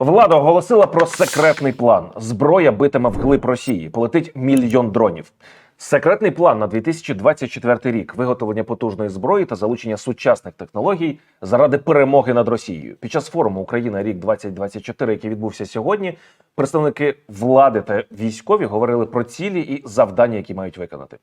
Влада оголосила про секретний план. Зброя битиме вглиб Росії. Полетить мільйон дронів. Секретний план на 2024 рік виготовлення потужної зброї та залучення сучасних технологій заради перемоги над Росією. Під час форуму Україна рік 2024, який відбувся сьогодні, представники влади та військові говорили про цілі і завдання, які мають виконати.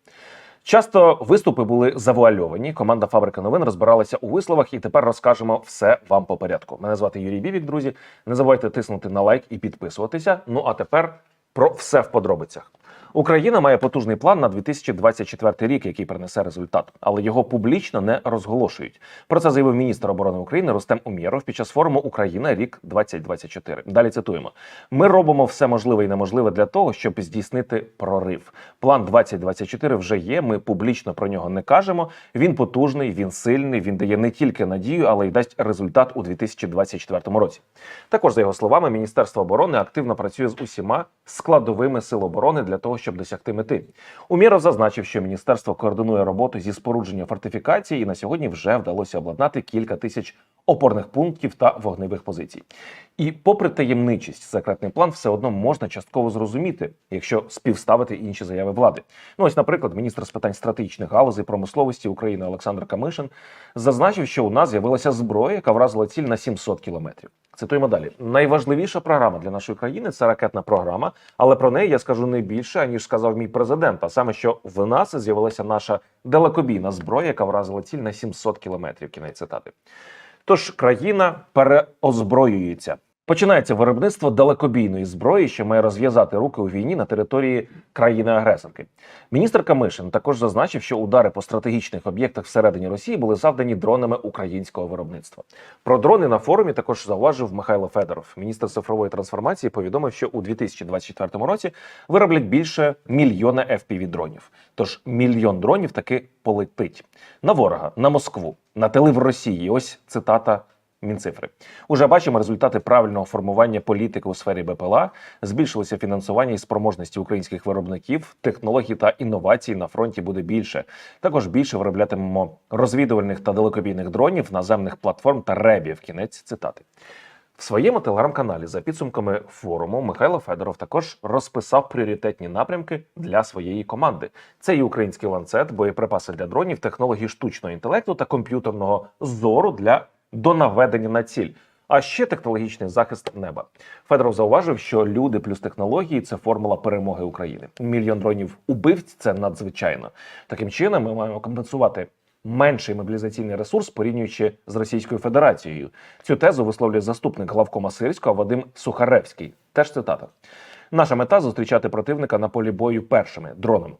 Часто виступи були завуальовані. Команда Фабрика новин розбиралася у висловах, і тепер розкажемо все вам по порядку. Мене звати Юрій Бівік, друзі. Не забувайте тиснути на лайк і підписуватися. Ну а тепер про все в подробицях. Україна має потужний план на 2024 рік, який принесе результат, але його публічно не розголошують. Про це заявив міністр оборони України Рустем Умєров під час форуму Україна рік 2024. Далі цитуємо: ми робимо все можливе і неможливе для того, щоб здійснити прорив. План 2024 вже є. Ми публічно про нього не кажемо. Він потужний, він сильний. Він дає не тільки надію, але й дасть результат у 2024 році. Також за його словами, Міністерство оборони активно працює з усіма складовими сил оборони для того, щоб досягти мети. Уміров зазначив, що міністерство координує роботу зі спорудження фортифікації, і на сьогодні вже вдалося обладнати кілька тисяч опорних пунктів та вогневих позицій. І, попри таємничість, секретний план все одно можна частково зрозуміти, якщо співставити інші заяви влади. Ну ось, наприклад, міністр з питань стратегічних галузей промисловості України Олександр Камишин зазначив, що у нас з'явилася зброя, яка вразила ціль на 700 кілометрів. Цитуємо далі. Найважливіша програма для нашої країни це ракетна програма, але про неї я скажу не більше, аніж сказав мій президент. А саме, що в нас з'явилася наша далекобійна зброя, яка вразила ціль на 700 кілометрів. Кінець цитати. Тож країна переозброюється. Починається виробництво далекобійної зброї, що має розв'язати руки у війні на території країни-агресорки. Міністр Камишин також зазначив, що удари по стратегічних об'єктах всередині Росії були завдані дронами українського виробництва. Про дрони на форумі також зауважив Михайло Федоров. Міністр цифрової трансформації повідомив, що у 2024 році вироблять більше мільйона fpv дронів. Тож мільйон дронів таки полетить на ворога, на Москву, на тили в Росії. Ось цитата. Мінцифри уже бачимо результати правильного формування політики у сфері БПЛА. Збільшилося фінансування і спроможності українських виробників, технологій та інновацій на фронті буде більше. Також більше вироблятимемо розвідувальних та далекобійних дронів, наземних платформ та ребів. Кінець цитати. В своєму телеграм-каналі за підсумками форуму Михайло Федоров також розписав пріоритетні напрямки для своєї команди. Це і український ланцет, боєприпаси для дронів, технології штучного інтелекту та комп'ютерного зору для до наведення на ціль. А ще технологічний захист неба. Федоров зауважив, що люди плюс технології це формула перемоги України. Мільйон дронів убивць це надзвичайно. Таким чином, ми маємо компенсувати менший мобілізаційний ресурс, порівнюючи з Російською Федерацією. Цю тезу висловлює заступник главкома Сирського Вадим Сухаревський. Теж цитата: наша мета зустрічати противника на полі бою першими дроном.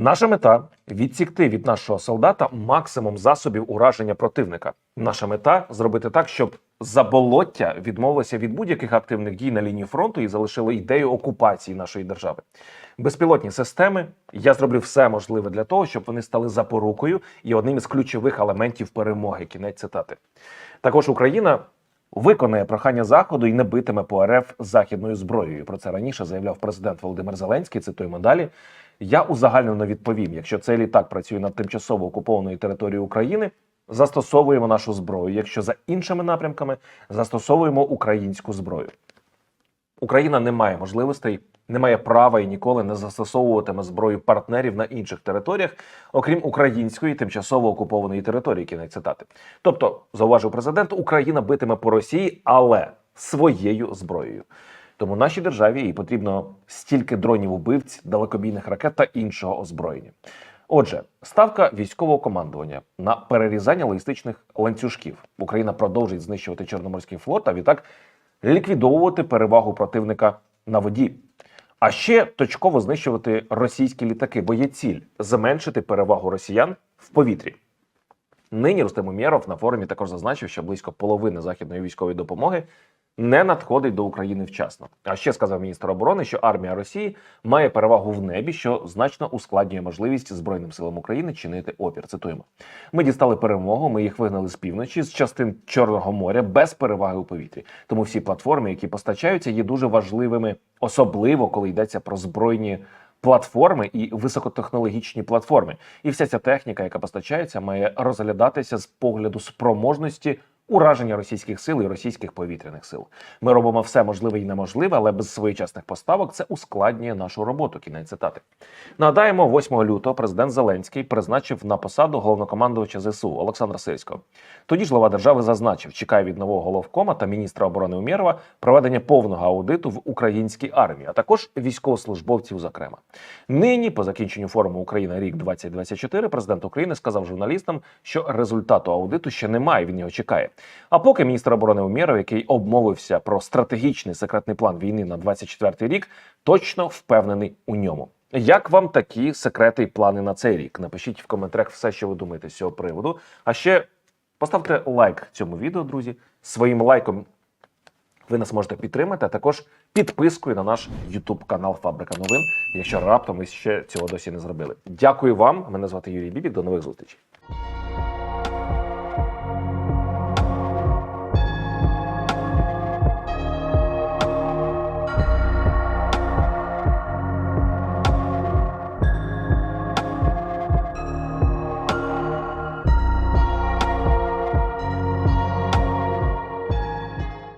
Наша мета відсікти від нашого солдата максимум засобів ураження противника. Наша мета зробити так, щоб заболоття відмовилося від будь-яких активних дій на лінії фронту і залишило ідею окупації нашої держави. Безпілотні системи я зроблю все можливе для того, щоб вони стали запорукою і одним із ключових елементів перемоги. Кінець цитати. Також Україна. Виконає прохання заходу і не битиме по РФ західною зброєю. Про це раніше заявляв президент Володимир Зеленський. Цитуємо далі. Я узагальнено відповім: якщо цей літак працює над тимчасово окупованою територією України, застосовуємо нашу зброю. Якщо за іншими напрямками застосовуємо українську зброю. Україна не має можливостей, не має права і ніколи не застосовуватиме зброю партнерів на інших територіях, окрім української тимчасово окупованої території. Кінець цитати. Тобто, зауважив президент, Україна битиме по Росії, але своєю зброєю. Тому нашій державі їй потрібно стільки дронів убивць, далекобійних ракет та іншого озброєння. Отже, ставка військового командування на перерізання логістичних ланцюжків. Україна продовжить знищувати Чорноморський флот, а відтак ліквідовувати перевагу противника на воді. А ще точково знищувати російські літаки, бо є ціль зменшити перевагу росіян в повітрі. Нині Рустем Умєров на форумі також зазначив, що близько половини західної військової допомоги не надходить до України вчасно. А ще сказав міністр оборони, що армія Росії має перевагу в небі, що значно ускладнює можливість збройним силам України чинити опір. Цитуємо: ми дістали перемогу. Ми їх вигнали з півночі з частин Чорного моря без переваги у повітрі. Тому всі платформи, які постачаються, є дуже важливими, особливо коли йдеться про збройні. Платформи і високотехнологічні платформи, і вся ця техніка, яка постачається, має розглядатися з погляду спроможності ураження російських сил і російських повітряних сил. Ми робимо все можливе і неможливе, але без своєчасних поставок це ускладнює нашу роботу. Кінець цитати. Нагадаємо, 8 лютого президент Зеленський призначив на посаду головнокомандувача ЗСУ Олександра Сирського. Тоді ж глава держави зазначив, чекає від нового головкома та міністра оборони Умєрова проведення повного аудиту в українській армії, а також військовослужбовців. Зокрема, нині, по закінченню форуму Україна рік 2024, президент України сказав журналістам, що результату аудиту ще немає. Він його чекає. А поки міністр оборони Умєров, який обмовився про стратегічний секретний план війни на 24 рік, точно впевнений у ньому. Як вам такі секрети і плани на цей рік? Напишіть в коментарях все, що ви думаєте з цього приводу. А ще поставте лайк цьому відео, друзі. Своїм лайком ви нас можете підтримати, а також підпискою на наш YouTube канал Фабрика новин, якщо раптом ви ще цього досі не зробили. Дякую вам. Мене звати Юрій Бібік. До нових зустрічей.